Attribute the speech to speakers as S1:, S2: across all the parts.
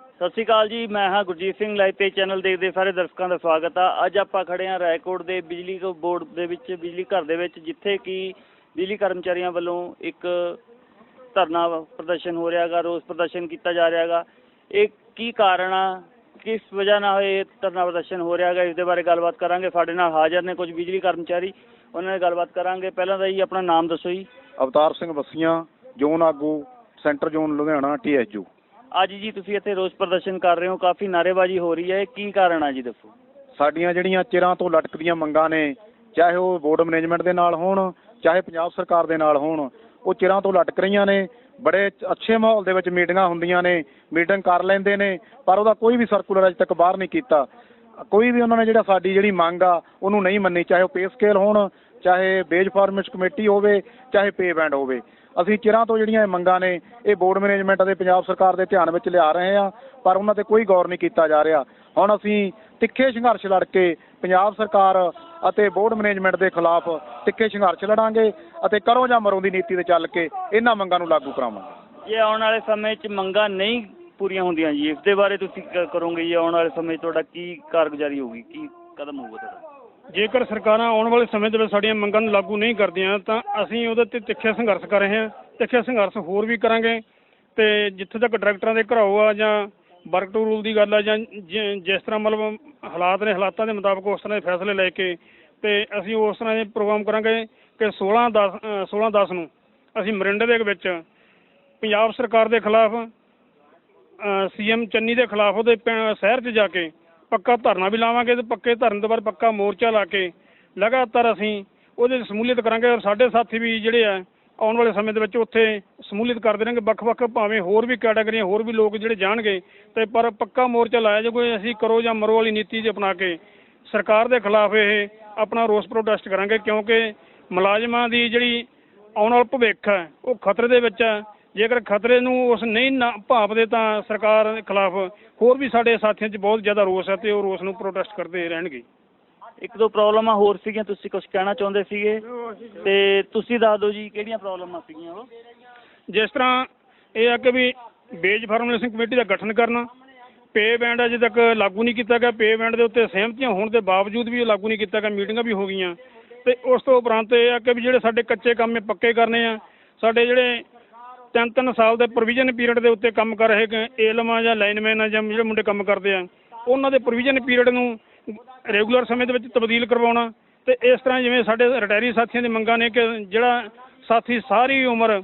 S1: ਸਤਿ ਸ਼੍ਰੀ ਅਕਾਲ ਜੀ, ਮੈਂ ਹਾਂ ਗੁਰਜੀਤ ਸਿੰਘ ਲਾਈਵ ਤੇ ਚੈਨਲ ਦੇਖਦੇ ਸਾਰੇ ਦਰਸ਼ਕਾਂ ਦਾ ਸਵਾਗਤ ਆ। ਅੱਜ ਆਪਾਂ ਖੜੇ ਹਾਂ ਰਾਏਕੋਟ ਦੇ ਬਿਜਲੀ ਬੋਰਡ ਦੇ ਵਿੱਚ, ਬਿਜਲੀ ਘਰ ਦੇ ਵਿੱਚ, ਜਿੱਥੇ ਕਿ ਬਿਜਲੀ ਕਰਮਚਾਰੀਆਂ ਵੱਲੋਂ ਇੱਕ ਧਰਨਾ ਪ੍ਰਦਰਸ਼ਨ ਹੋ ਰਿਹਾਗਾ ਰੋਸ ਪ੍ਰਦਰਸ਼ਨ ਕੀਤਾ ਜਾ ਰਿਹਾਗਾ ਇਹ ਕੀ ਕਾਰਨ ਆ? ਕਿਸ ਵਜ੍ਹਾ ਨਾਲ ਇਹ ਧਰਨਾ ਪ੍ਰਦਰਸ਼ਨ ਹੋ ਰਿਹਾਗਾ ਇਸ ਦੇ ਬਾਰੇ ਗੱਲਬਾਤ ਕਰਾਂਗੇ। ਸਾਡੇ ਨਾਲ ਹਾਜ਼ਰ ਨੇ ਕੁਝ ਬਿਜਲੀ ਕਰਮਚਾਰੀ, ਉਹਨਾਂ ਨਾਲ ਗੱਲਬਾਤ ਕਰਾਂਗੇ। ਪਹਿਲਾਂ ਤਾਂ ਜੀ ਆਪਣਾ ਨਾਮ ਦੱਸੋ ਜੀ।
S2: ਅਵਤਾਰ ਸਿੰਘ ਬੱਸੀਆਂ, ਜ਼ੋਨ ਆਗੂ, ਸੈਂਟਰ ਜ਼ੋਨ ਲੁਧਿਆਣਾ ਟੀਐਸਯੂ
S1: ਅੱਜ ਜੀ ਤੁਸੀਂ ਇੱਥੇ ਰੋਸ ਪ੍ਰਦਰਸ਼ਨ ਕਰ ਰਹੇ ਹੋ, ਕਾਫੀ ਨਾਅਰੇਬਾਜ਼ੀ ਹੋ ਰਹੀ ਹੈ ਕੀ ਕਾਰਨ ਆ ਜੀ ਦੱਸੋ?
S2: ਸਾਡੀਆਂ ਜਿਹੜੀਆਂ ਚਿਰਾਂ ਤੋਂ ਲਟਕਦੀਆਂ ਮੰਗਾਂ ਨੇ, ਚਾਹੇ ਉਹ ਬੋਰਡ ਮੈਨੇਜਮੈਂਟ ਦੇ ਨਾਲ ਹੋਣ, ਚਾਹੇ ਪੰਜਾਬ ਸਰਕਾਰ ਦੇ ਨਾਲ ਹੋਣ, ਉਹ ਚਿਰਾਂ ਤੋਂ ਲਟਕ ਰਹੀਆਂ ਨੇ, ਬੜੇ ਅੱਛੇ ਮਾਹੌਲ ਦੇ ਵਿੱਚ ਮੀਟਿੰਗਾਂ ਹੁੰਦੀਆਂ ਨੇ, ਮੀਟਿੰਗ ਕਰ ਲੈਂਦੇ ਨੇ, ਪਰ ਉਹਦਾ ਕੋਈ ਵੀ ਸਰਕੂਲਰ ਅਜੇ ਤੱਕ ਬਾਹਰ ਨਹੀਂ ਕੀਤਾ। ਕੋਈ ਵੀ ਉਹਨਾਂ ਨੇ ਜਿਹੜਾ ਸਾਡੀ ਜਿਹੜੀ ਮੰਗ ਆ, ਉਹਨੂੰ ਨਹੀਂ ਮੰਨੀ, ਚਾਹੇ ਉਹ ਪੇ ਸਕੇਲ ਹੋਣ, ਚਾਹੇ ਬੇਜ ਫਾਰਮਿਸ਼ ਕਮੇਟੀ ਹੋਵੇ, ਚਾਹੇ ਪੇ ਬੈਂਡ ਹੋਵੇ। ਅਸੀਂ ਚਿਰਾਂ ਤੋਂ ਜਿਹੜੀਆਂ ਇਹ ਮੰਗਾਂ ਨੇ, ਇਹ ਬੋਰਡ ਮੈਨੇਜਮੈਂਟ ਅਤੇ ਪੰਜਾਬ ਸਰਕਾਰ ਦੇ ਧਿਆਨ ਵਿੱਚ ਲਿਆ ਰਹੇ ਹਾਂ, ਪਰ ਉਹਨਾਂ ਤੇ ਕੋਈ ਗੌਰ ਨਹੀਂ ਕੀਤਾ ਜਾ ਰਿਹਾ। ਹੁਣ ਅਸੀਂ ਤਿੱਖੇ ਸੰਘਰਸ਼ ਲੜ ਕੇ ਪੰਜਾਬ ਸਰਕਾਰ ਅਤੇ ਬੋਰਡ ਮੈਨੇਜਮੈਂਟ ਦੇ ਖਿਲਾਫ ਤਿੱਖੇ ਸੰਘਰਸ਼ ਲੜਾਂਗੇ ਅਤੇ ਕਰੋ ਜਾਂ ਮਰੋ ਦੀ ਨੀਤੀ ਤੇ ਚੱਲ ਕੇ ਇਹਨਾਂ ਮੰਗਾਂ ਨੂੰ ਲਾਗੂ ਕਰਾਵਾਂਗੇ।
S1: ਜੇ ਆਉਣ ਵਾਲੇ ਸਮੇਂ 'ਚ ਮੰਗਾਂ ਨਹੀਂ ਪੂਰੀਆਂ ਹੁੰਦੀਆਂ ਜੀ, ਇਸ ਦੇ ਬਾਰੇ ਤੁਸੀਂ ਕ- ਕਰੋਗੇ ਜੀ, ਆਉਣ ਵਾਲੇ ਸਮੇਂ 'ਚ ਤੁਹਾਡਾ ਕੀ ਕਾਰਗੁਜ਼ਾਰੀ ਹੋਊਗੀ? ਕੀ ਕਦਮ ਹੋਊਗਾ ਤੁਹਾਡਾ?
S3: ਜੇਕਰ ਸਰਕਾਰਾਂ ਆਉਣ ਵਾਲੇ ਸਮੇਂ ਦੇ ਵਿੱਚ ਸਾਡੀਆਂ ਮੰਗਾਂ ਨੂੰ ਲਾਗੂ ਨਹੀਂ ਕਰਦੀਆਂ ਤਾਂ ਅਸੀਂ ਉਹਦੇ ਤੇ ਤਿੱਖੇ ਸੰਘਰਸ਼ ਕਰ ਰਹੇ ਹਾਂ। ਤਿੱਖੇ ਸੰਘਰਸ਼ ਹੋਰ ਵੀ ਕਰਾਂਗੇ ਤੇ ਜਿੱਥੇ ਤੱਕ ਡਾਇਰੈਕਟਰਾਂ ਦੇ ਘਰਾਓ ਆ ਜਾਂ ਵਰਕ ਟੂ ਰੂਲ ਦੀ ਗੱਲ ਆ ਜਾਂ ਜਿ- ਜਿਸ ਤਰ੍ਹਾਂ ਮਤਲਬ ਹਾਲਾਤ ਨੇ ਹਾਲਾਤਾਂ ਦੇ ਮੁਤਾਬਕ ਉਸ ਤਰ੍ਹਾਂ ਦੇ ਫੈਸਲੇ ਲੈ ਕੇ ਤੇ ਅਸੀਂ ਉਸ ਤਰ੍ਹਾਂ ਦੇ ਪ੍ਰੋਗਰਾਮ ਕਰਾਂਗੇ ਕਿ 16 10 ਅ, 16 10 ਨੂੰ ਅਸੀਂ ਮਰਿੰਡੇ ਦੇ ਵਿੱਚ ਪੰਜਾਬ ਸਰਕਾਰ ਦੇ ਖਿਲਾਫ ਸੀਐਮ ਚੰਨੀ ਦੇ ਖਿਲਾਫ ਉਹਦੇ ਪਿੰ- ਸ਼ਹਿਰ 'ਚ ਜਾ ਕੇ ਪੱਕਾ ਧਰਨਾ ਵੀ ਲਾਵਾਂਗੇ ਤੇ ਪੱਕੇ ਧਰਨ ਤੋਂ ਬਾਅਦ ਪੱਕਾ ਮੋਰਚਾ ਲਾ ਕੇ ਲਗਾਤਾਰ ਅਸੀਂ ਉਹਦੇ 'ਚ ਸਮੂਲੀਅਤ ਕਰਾਂਗੇ ਔਰ ਸਾਡੇ ਸਾਥੀ ਵੀ ਜਿਹੜੇ ਆ ਆਉਣ ਵਾਲੇ ਸਮੇਂ ਦੇ ਵਿੱਚ ਉੱਥੇ ਸਮੂਲੀਅਤ ਕਰਦੇ ਰਹਿਣਗੇ। ਵੱਖ-ਵੱਖ ਭਾਵੇਂ ਹੋਰ ਵੀ ਕੈਟਾਗਰੀਆਂ, ਹੋਰ ਵੀ ਲੋਕ ਜਿਹੜੇ ਜਾਣਗੇ ਤੇ ਪਰ ਪੱਕਾ ਮੋਰਚਾ ਲਾਇਆ ਜੇ ਕੋਈ ਅਸੀਂ ਕਰੋ ਜਾਂ ਮਰੋ ਵਾਲੀ ਨੀਤੀ 'ਚ ਅਪਣਾ ਕੇ ਸਰਕਾਰ ਦੇ ਖਿਲਾਫ ਇਹ ਆਪਣਾ ਰੋਸ ਪ੍ਰੋਟੈਸਟ ਕਰਾਂਗੇ ਕਿਉਂਕਿ ਮੁਲਾਜ਼ਮਾਂ ਦੀ ਜਿਹੜੀ ਆਉਣ ਵਾਲਾ ਭਵਿੱਖ ਹੈ, ਉਹ ਖਤਰੇ ਦੇ ਵਿੱਚ ਹੈ। ਜੇਕਰ ਖਤਰੇ ਨੂੰ ਉਸ ਨਹੀਂ ਨਾ ਭਾਪਦੇ ਤਾਂ ਸਰਕਾਰ ਦੇ ਖਿਲਾਫ ਹੋਰ ਵੀ ਸਾਡੇ ਸਾਥੀਆਂ 'ਚ ਬਹੁਤ ਜ਼ਿਆਦਾ ਰੋਸ ਹੈ ਤੇ ਉਹ ਰੋਸ ਨੂੰ ਪ੍ਰੋਟੈਸਟ ਕਰਦੇ ਰਹਿਣਗੇ।
S1: ਇੱਕ ਦੋ ਪ੍ਰੋਬਲਮਾਂ ਹੋਰ ਸੀਗੀਆਂ ਤੁਸੀਂ ਕੁਝ ਕਹਿਣਾ ਚਾਹੁੰਦੇ ਸੀਗੇ? ਤੇ ਤੁਸੀਂ ਦੱਸ ਦਿਓ ਜੀ ਕਿਹੜੀਆਂ ਪ੍ਰੋਬਲਮਾਂ ਸੀਗੀਆਂ ਉਹ?
S3: ਜਿਸ ਤਰ੍ਹਾਂ ਇਹ ਆ ਕਿ ਵੀ ਵੇਜ ਫਾਰਮੂਲੇਸ਼ਨ ਕਮੇਟੀ ਦਾ ਗਠਨ ਕਰਨਾ ਪੇ ਬੈਂਡ ਅਜੇ ਤੱਕ ਲਾਗੂ ਨਹੀਂ ਕੀਤਾ ਗਿਆ ਪੇ ਬੈਂਡ ਦੇ ਉੱਤੇ ਸਹਿਮਤੀਆਂ ਹੋਣ ਦੇ ਬਾਵਜੂਦ ਵੀ ਇਹ ਲਾਗੂ ਨਹੀਂ ਕੀਤਾ ਗਿਆ ਮੀਟਿੰਗਾਂ ਵੀ ਹੋ ਗਈਆਂ। ਤੇ ਉਸ ਤੋਂ ਉਪਰੰਤ ਇਹ ਆ ਕਿ ਵੀ ਜਿਹੜੇ ਸਾਡੇ ਕੱਚੇ ਕੰਮ ਇਹ ਪੱਕੇ ਕਰਨੇ ਆ ਸਾਡੇ ਜਿਹੜੇ ਤਿੰਨ ਤਿੰਨ ਸਾਲ ਦੇ ਪ੍ਰੋਵੀਜ਼ਨ ਪੀਰੀਅਡ ਦੇ ਉੱਤੇ ਕੰਮ ਕਰ ਰਹੇ ਏਲਮਾਂ ਜਾਂ ਲਾਈਨਮੈਨ ਆ ਜਾਂ ਜਿਹੜੇ ਮੁੰਡੇ ਕੰਮ ਕਰਦੇ ਆ, ਉਹਨਾਂ ਦੇ ਪ੍ਰੋਵੀਜ਼ਨ ਪੀਰੀਅਡ ਨੂੰ ਰੈਗੂਲਰ ਸਮੇਂ ਦੇ ਵਿੱਚ ਤਬਦੀਲ ਕਰਵਾਉਣਾ ਤੇ ਇਸ ਤਰ੍ਹਾਂ ਜਿਵੇਂ ਸਾਡੇ ਰਿਟਾਇਰੀ ਸਾਥੀਆਂ ਦੀ ਮੰਗਾਂ ਨੇ ਕਿ ਜਿਹੜਾ ਸਾਥੀ ਸਾਰੀ ਉਮਰ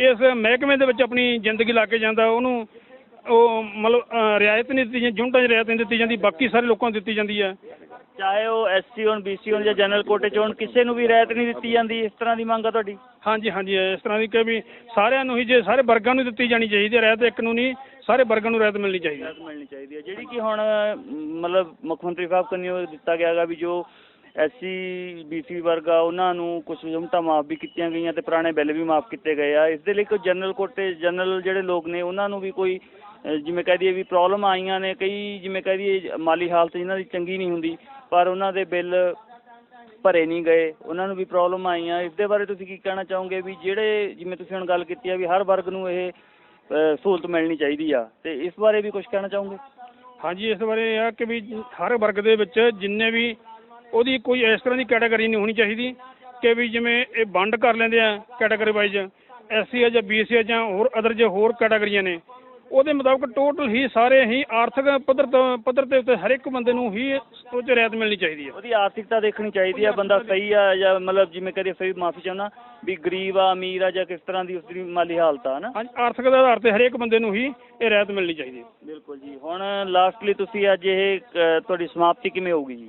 S3: ਇਸ ਮਹਿਕਮੇ ਦੇ ਵਿੱਚ ਆਪਣੀ ਜ਼ਿੰਦਗੀ ਲਾ ਕੇ ਜਾਂਦਾ, ਉਹਨੂੰ ਉਹ ਮਤਲਬ ਰਿਆਇਤ ਨਹੀਂ ਦਿੱਤੀ ਜਾਂਦੀ ਜੁੰਟਾਂ 'ਚ ਰਿਆਇਤ ਨਹੀਂ ਦਿੱਤੀ ਜਾਂਦੀ, ਬਾਕੀ ਸਾਰੇ ਲੋਕਾਂ ਨੂੰ ਦਿੱਤੀ ਜਾਂਦੀ ਹੈ
S1: ਚਾਹੇ ਉਹ ਐਸਸੀ ਹੋਣ ਬੀਸੀ ਹੋਣ ਜਾਂ ਜਨਰਲ ਕੋਟੇ 'ਚ ਹੋਣ ਕਿਸੇ ਨੂੰ ਵੀ ਰਿਆਇਤ ਨਹੀਂ ਦਿੱਤੀ ਜਾਂਦੀ ਇਸ ਤਰ੍ਹਾਂ ਦੀ ਮੰਗ ਆ ਤੁਹਾਡੀ?
S3: ਹਾਂਜੀ ਹਾਂਜੀ ਇਸ ਤਰ੍ਹਾਂ ਦੀ ਕਿ ਵੀ ਸਾਰਿਆਂ ਨੂੰ ਹੀ ਜੇ ਸਾਰੇ ਵਰਗਾਂ ਨੂੰ ਦਿੱਤੀ ਜਾਣੀ ਚਾਹੀਦੀ ਹੈ ਰਿਆਇਤ ਇੱਕ ਨੂੰ ਨਹੀਂ ਸਾਰੇ ਵਰਗਾਂ ਨੂੰ ਰਿਆਇਤ ਮਿਲਣੀ ਚਾਹੀਦੀ ਹੈ।
S1: ਮਿਲਣੀ ਚਾਹੀਦੀ ਹੈ। ਜਿਹੜੀ ਕਿ ਹੁਣ ਅਮ, ਮਤਲਬ ਮੁੱਖ ਮੰਤਰੀ ਸਾਹਿਬ ਕੰਨਿਓ ਦਿੱਤਾ ਗਿਆ ਗਾ ਵੀ ਜੋ ਐਸਸੀ, ਬੀਸੀ ਵਰਗਾ ਉਹਨਾਂ ਨੂੰ ਕੁਝ ਯੂਨਿਟਾਂ ਮਾਫ ਵੀ ਕੀਤੀਆਂ ਗਈਆਂ ਤੇ ਪੁਰਾਣੇ ਬਿੱਲ ਵੀ ਮਾਫ ਕੀਤੇ ਗਏ ਆ। ਇਸ ਦੇ ਲਈ ਕੋਈ ਜਨਰਲ ਕੋਟੇ ਜਨਰਲ ਜਿਹੜੇ ਲੋਕ ਨੇ, ਉਹਨਾਂ ਨੂੰ ਵੀ ਕੋਈ ਜਿਵੇਂ ਕਹਿ ਦਈਏ ਵੀ ਪ੍ਰੋਬਲਮ ਆਈਆਂ ਨੇ, ਕਈ ਜਿਵੇਂ ਕਹਿ ਦਈਏ ਮਾਲੀ ਹਾਲਤ ਇਹਨਾਂ ਦੀ ਚੰਗੀ ਨਹੀਂ ਹੁੰਦੀ, ਪਰ ਉਹਨਾਂ ਦੇ ਬਿੱਲ ਭਰੇ ਨਹੀਂ ਗਏ, ਉਹਨਾਂ ਨੂੰ ਵੀ ਪ੍ਰੋਬਲਮ ਆਈਆਂ। ਇਸ ਦੇ ਬਾਰੇ ਤੁਸੀਂ ਕੀ ਕਹਿਣਾ ਚਾਹੋਗੇ ਵੀ ਜਿਹੜੇ, ਜਿਵੇਂ ਤੁਸੀਂ ਹੁਣ ਗੱਲ ਕੀਤੀ ਆ ਵੀ ਹਰ ਵਰਗ ਨੂੰ ਇਹ ਸਹੂਲਤ ਮਿਲਣੀ ਚਾਹੀਦੀ ਆ, ਤੇ ਇਸ ਬਾਰੇ ਵੀ ਕੁਝ ਕਹਿਣਾ ਚਾਹੋਗੇ?
S3: ਹਾਂਜੀ, ਇਸ ਬਾਰੇ ਇਹ ਆ ਕਿ ਵੀ ਹਰ ਵਰਗ ਦੇ ਵਿੱਚ ਜਿੰਨੇ ਵੀ ਉਹਦੀ ਕੋਈ ਇਸ ਤਰ੍ਹਾਂ ਦੀ ਕੈਟਾਗਰੀ ਨਹੀਂ ਹੋਣੀ ਚਾਹੀਦੀ ਕਿ ਵੀ ਜਿਵੇਂ ਇਹ ਵੰਡ ਕਰ ਲੈਂਦੇ ਆ ਕੈਟਾਗਰੀ ਵਾਈਜ਼ ਐਸਸੀ ਜਾਂ ਬੀਸੀ ਜਾਂ ਹੋਰ ਅਦਰ ਜੇ ਹੋਰ ਕੈਟਾਗਰੀਆਂ ਨੇ ਉਹਦੇ ਮੁਤਾਬਕ ਟੋਟਲ ਹੀ ਸਾਰੇ ਹੀ ਆਰਥਿਕ ਪੱਧਰ ਤੋਂ ਪੱਧਰ ਦੇ ਉੱਤੇ ਹਰ ਇੱਕ ਬੰਦੇ ਨੂੰ ਹੀ ਉਹ 'ਚ ਰਿਆਇਤ ਮਿਲਣੀ ਚਾਹੀਦੀ ਹੈ
S1: ਉਹਦੀ ਆਰਥਿਕਤਾ ਦੇਖਣੀ ਚਾਹੀਦੀ ਆ ਬੰਦਾ ਸਹੀ ਆ ਜਾਂ ਮਤਲਬ ਜਿਵੇਂ ਕਹਦੇ ਸਹੀ ਮਾਫੀ ਚਾਹੁੰਦਾ ਵੀ ਗਰੀਬ ਆ ਅਮੀਰ ਆ ਜਾਂ ਕਿਸ ਤਰ੍ਹਾਂ ਦੀ ਉਸਦੀ ਮਾਲੀ ਹਾਲਤ ਆ ਨਾ
S3: ਹਾਂਜੀ ਆਰਥਿਕ ਦੇ ਆਧਾਰ ਤੇ ਹਰੇਕ ਬੰਦੇ ਨੂੰ ਹੀ ਇਹ ਰਿਆਇਤ ਮਿਲਣੀ ਚਾਹੀਦੀ ਹੈ
S1: ਬਿਲਕੁਲ ਜੀ ਹੁਣ ਲਾਸਟਲੀ ਤੁਸੀਂ ਅੱਜ ਇਹ ਤੁਹਾਡੀ ਸਮਾਪਤੀ ਕਿਵੇਂ ਹੋਊਗੀ ਜੀ?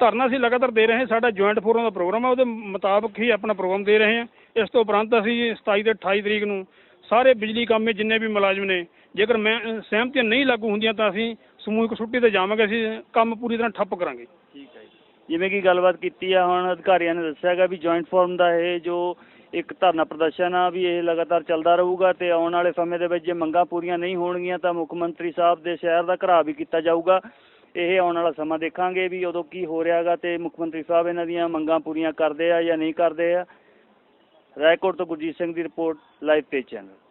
S3: ਧਰਨਾ ਅਸੀਂ ਲਗਾਤਾਰ ਦੇ ਰਹੇ ਹਾਂ, ਸਾਡਾ ਜੁਆਇੰਟ ਫੋਰਮ ਦਾ ਪ੍ਰੋਗਰਾਮ ਹੈ, ਉਹਦੇ ਮੁਤਾਬਕ ਹੀ ਆਪਣਾ ਪ੍ਰੋਗਰਾਮ ਦੇ ਰਹੇ ਹਾਂ। ਇਸ ਤੋਂ ਉਪਰੰਤ ਅਸੀਂ 27 ਤੇ 28 ਤਰੀਕ ਨੂੰ ਸਾਰੇ ਬਿਜਲੀ ਕਾਮੇ ਜਿੰਨੇ ਵੀ ਮੁਲਾਜ਼ਮ ਨੇ, ਜੇਕਰ ਮੈਂ ਸਹਿਮਤੀਆਂ ਨਹੀਂ ਲਾਗੂ ਹੁੰਦੀਆਂ ਤਾਂ ਅਸੀਂ ਸਮੂਹਿਕ ਛੁੱਟੀ ਤੇ ਜਾਵਾਂਗੇ, ਅਸੀਂ ਕੰਮ ਪੂਰੀ ਤਰ੍ਹਾਂ ਠੱਪ ਕਰਾਂਗੇ।
S1: ਠੀਕ ਹੈ ਜਿਵੇਂ ਕਿ ਗੱਲਬਾਤ ਕੀਤੀ ਆ ਹੁਣ ਅਧਿਕਾਰੀਆਂ ਨੇ ਦੱਸਿਆ ਹੈਗਾ ਵੀ ਜੁਆਇੰਟ ਫੋਰਮ ਦਾ ਇਹ ਜੋ ਇੱਕ ਧਰਨਾ ਪ੍ਰਦਰਸ਼ਨ ਆ, ਵੀ ਇਹ ਲਗਾਤਾਰ ਚੱਲਦਾ ਰਹੂਗਾ ਤੇ ਆਉਣ ਵਾਲੇ ਸਮੇਂ ਦੇ ਵਿੱਚ ਜੇ ਮੰਗਾਂ ਪੂਰੀਆਂ ਨਹੀਂ ਹੋਣਗੀਆਂ ਤਾਂ ਮੁੱਖ ਮੰਤਰੀ ਸਾਹਿਬ ਦੇ ਸ਼ਹਿਰ ਦਾ ਘਰਾ ਵੀ ਕੀਤਾ ਜਾਊਗਾ। ਇਹ ਆਉਣ ਵਾਲਾ ਸਮਾਂ ਦੇਖਾਂਗੇ ਵੀ ਉਦੋਂ ਕੀ ਹੋ ਰਿਹਾਗਾ ਤੇ ਮੁੱਖ ਮੰਤਰੀ ਸਾਹਿਬ ਇਹਨਾਂ ਦੀਆਂ ਮੰਗਾਂ ਪੂਰੀਆਂ ਕਰਦੇ ਆ ਜਾਂ ਨਹੀਂ ਕਰਦੇ ਆ। ਰਾਏਕੋਟ ਤੋਂ ਗੁਰਜੀਤ ਸਿੰਘ ਦੀ ਰਿਪੋਰਟ, ਲਾਈਵ ਪੇਜ ਚੈਨਲ।